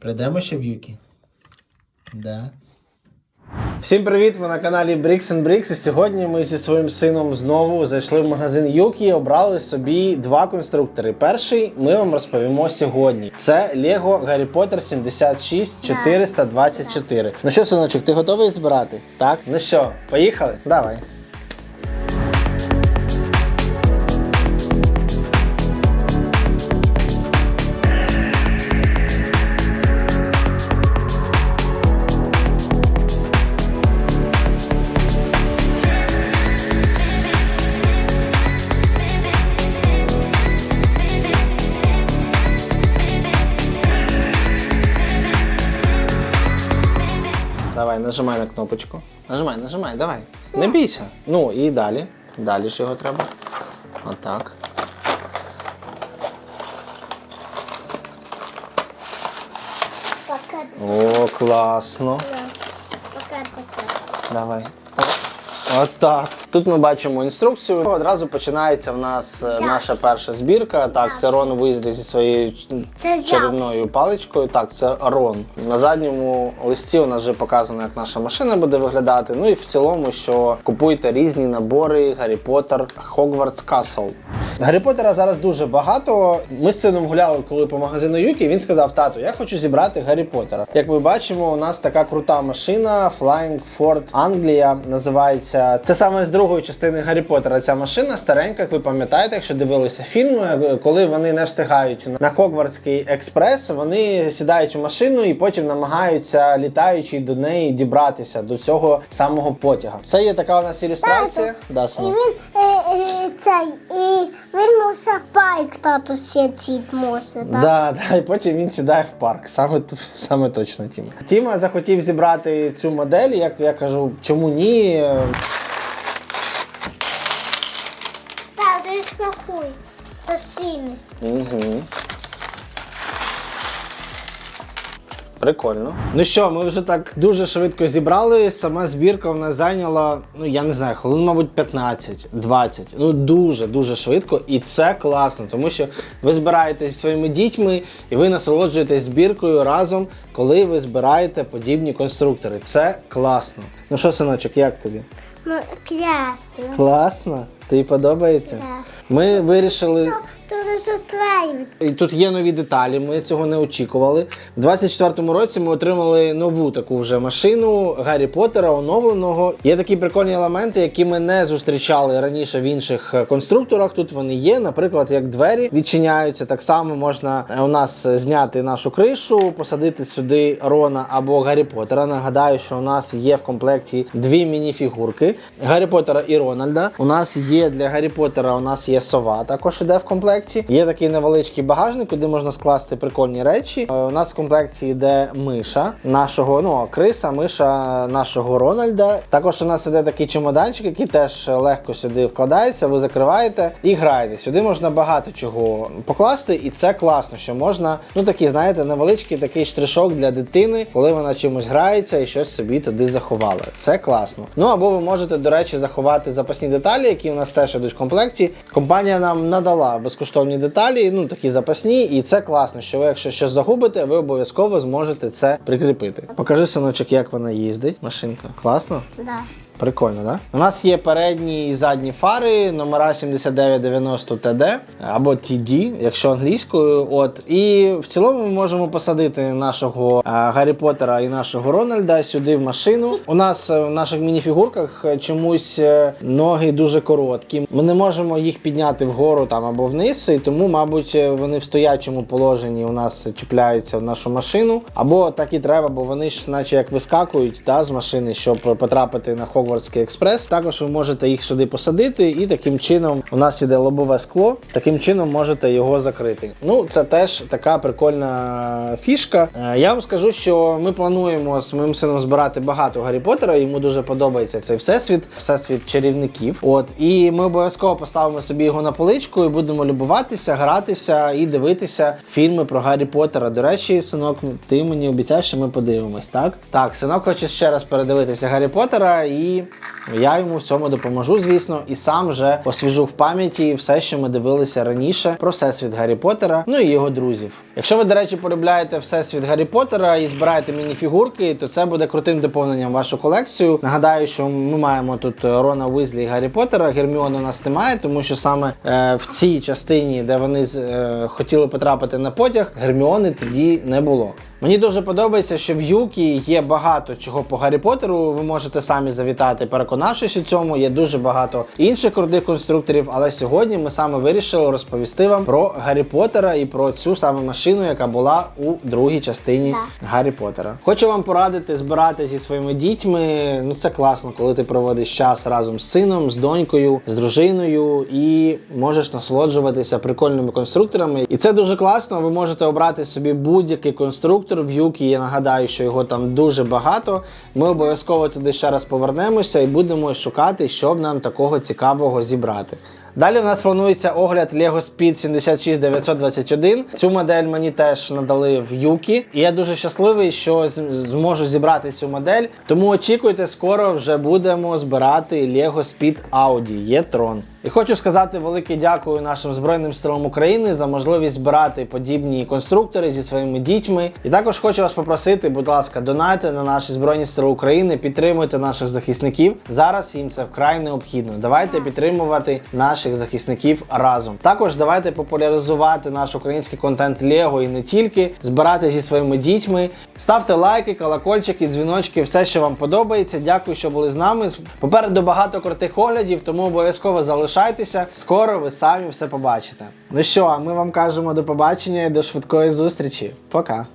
Прийдемо ще в Юкі. Да. Всім привіт! Ви на каналі Bricks and Bricks. І сьогодні ми зі своїм сином знову зайшли в магазин Юкі і обрали собі два конструктори. Перший ми вам розповімо сьогодні. Це Lego Harry Potter 76424. Ну що, синочок, ти готовий збирати? Так? Ну що, поїхали? Давай. Нажимай на кнопочку. Нажимай, нажимай, давай. Не бійся. Ну і далі. Далі ж його треба. Отак. Пока, О, класно. пока, пока. Давай. Отак. Тут ми бачимо інструкцію. Одразу починається в нас е, наша перша збірка. Так, це Рон виїзді зі своєю Це чарівною паличкою. Так, це Рон. На задньому листі у нас вже показано, як наша машина буде виглядати. Ну і в цілому, що купуйте різні набори Гаррі Поттер Хогвартс Касл. Гаррі Поттера зараз дуже багато. Ми з сином гуляли, коли по магазину Юкі. Він сказав: тату, я хочу зібрати Гаррі Поттера. Як ми бачимо, у нас така крута машина Flying Ford Англія називається. Це саме з другої частини Гаррі Поттера. Ця машина старенька, як ви пам'ятаєте, якщо дивилися фільм, е, коли вони не встигають на Хогвартський експрес, вони сідають у машину і потім намагаються літаючи до неї дібратися до цього самого потяга. Це є така у нас ілюстрація. Да, І цей, і він може пайк тату січить мусить. так? Да, да, і потім він сідає в парк. Саме, саме точно Тіма. Тіма захотів зібрати цю модель. Як я кажу, чому ні? Так, ти смакуй. Це сильний. Угу. Прикольно. Ну що, ми вже так дуже швидко зібрали. Сама збірка в нас зайняла, ну я не знаю, хвилин, мабуть, 15-20. Ну дуже дуже швидко, і це класно, тому що ви збираєте зі своїми дітьми і ви насолоджуєтесь збіркою разом, коли ви збираєте подібні конструктори. Це класно. Ну що, синочок, як тобі? Ну, класно. Класно? Тобі подобається? Так. Ми вирішили. Тут. І тут є нові деталі, ми цього не очікували. У 24-му році ми отримали нову таку вже машину Гаррі Поттера оновленого. Є такі прикольні елементи, які ми не зустрічали раніше в інших е, конструкторах. Тут вони є. Наприклад, як двері відчиняються, так само можна е, у нас зняти нашу кришу, посадити сюди Рона або Гаррі Поттера. Нагадаю, що у нас є в комплекті дві міні-фігурки Гаррі Поттера і Рональда. У нас є для Гаррі Поттера, у нас є сова, також іде в комплекті. Є такий невеличкий багажник, куди можна скласти прикольні речі. Е, У нас в комплекті йде миша нашого, ну криса, миша нашого Рональда. Також у нас іде такий чемоданчик, який теж легко сюди вкладається. Ви закриваєте і граєте. Сюди можна багато чого покласти, і це класно, що можна, ну такий, знаєте, невеличкий такий штришок для дитини, коли вона чимось грається і щось собі туди заховала. Це класно. Ну або ви можете, до речі, заховати запасні деталі, які у нас теж ідуть в комплекті. Компанія нам надала безкоштовні деталі, ну такі запасні, і це класно, що ви, якщо щось загубите, ви обов'язково зможете це прикріпити. Покажи синочок, як вона їздить. Машинка. Класно? Да. Прикольно, так? У нас є передні і задні фари, номера 7990 TD або TD, якщо англійською. От і в цілому ми можемо посадити нашого а, Гаррі Поттера і нашого Рональда сюди в машину. У нас е, в наших мініфігурках е, чомусь е, ноги дуже короткі. Ми не можемо їх підняти вгору там або вниз, і тому, мабуть, е, вони в стоячому положенні у нас чіпляються в нашу машину. Або так і треба, бо вони ж, наче як вискакують та, з машини, щоб потрапити на Хогвартський експрес. Також ви можете їх сюди посадити, і таким чином у нас іде лобове скло. Таким чином можете його закрити. Ну, це теж така прикольна фішка. Е, Я вам скажу, що ми плануємо з моїм сином збирати багато Гаррі Поттера. Йому дуже подобається цей всесвіт, всесвіт чарівників. От і ми обов'язково поставимо собі його на поличку і будемо любуватися, гратися і дивитися фільми про Гаррі Поттера. До речі, синок, ти мені обіцяєш, що ми подивимось, так? Так, синок хоче ще раз передивитися Гаррі Поттера і і я йому в цьому допоможу, звісно, і сам вже освіжу в пам'яті все, що ми дивилися раніше про всесвіт Гаррі Поттера, ну і його друзів. Якщо ви, до речі, полюбляєте всесвіт Гаррі Поттера і збираєте мініфігурки, то це буде крутим доповненням вашу колекцію. Нагадаю, що ми маємо тут Рона Уизлі і Гаррі Поттера. Герміону у нас немає, тому що саме е, в цій частині, де вони е, хотіли потрапити на потяг, Герміони тоді не було. Мені дуже подобається, що в Юкі є багато чого по Гаррі Поттеру. Ви можете самі завітати, переконавшись у цьому. Є дуже багато інших крутих конструкторів. Але сьогодні ми саме вирішили розповісти вам про Гаррі Поттера і про цю саме машину, яка була у другій частині Гаррі Поттера. Хочу вам порадити збирати зі своїми дітьми. Ну це класно, коли ти проводиш час разом з сином, з донькою, з дружиною і можеш насолоджуватися прикольними конструкторами. І це дуже класно. Ви можете обрати собі будь-який конструктор в Юкі. Я нагадаю, що його там дуже багато. Ми обов'язково туди ще раз повернемося і будемо шукати, щоб нам такого цікавого зібрати. Далі в нас планується огляд Lego Speed 76921. Цю модель мені теж надали в Юкі. І я дуже щасливий, що зможу зібрати цю модель. Тому очікуйте, скоро вже будемо збирати Lego Speed Audi e-tron. І хочу сказати велике дякую нашим Збройним силам України за можливість збирати подібні конструктори зі своїми дітьми. І також хочу вас попросити, будь ласка, донайте на наші Збройні Сили України, підтримуйте наших захисників. Зараз їм це вкрай необхідно. Давайте підтримувати наших захисників разом. Також давайте популяризувати наш український контент Лего і не тільки, збирати зі своїми дітьми. Ставте лайки, колокольчики, дзвіночки, все, що вам подобається. Дякую, що були з нами. Попереду багато крутих оглядів, тому обов'язково залишайтеся. Скоро ви самі все побачите. Ну що, а ми вам кажемо до побачення і до швидкої зустрічі. Пока.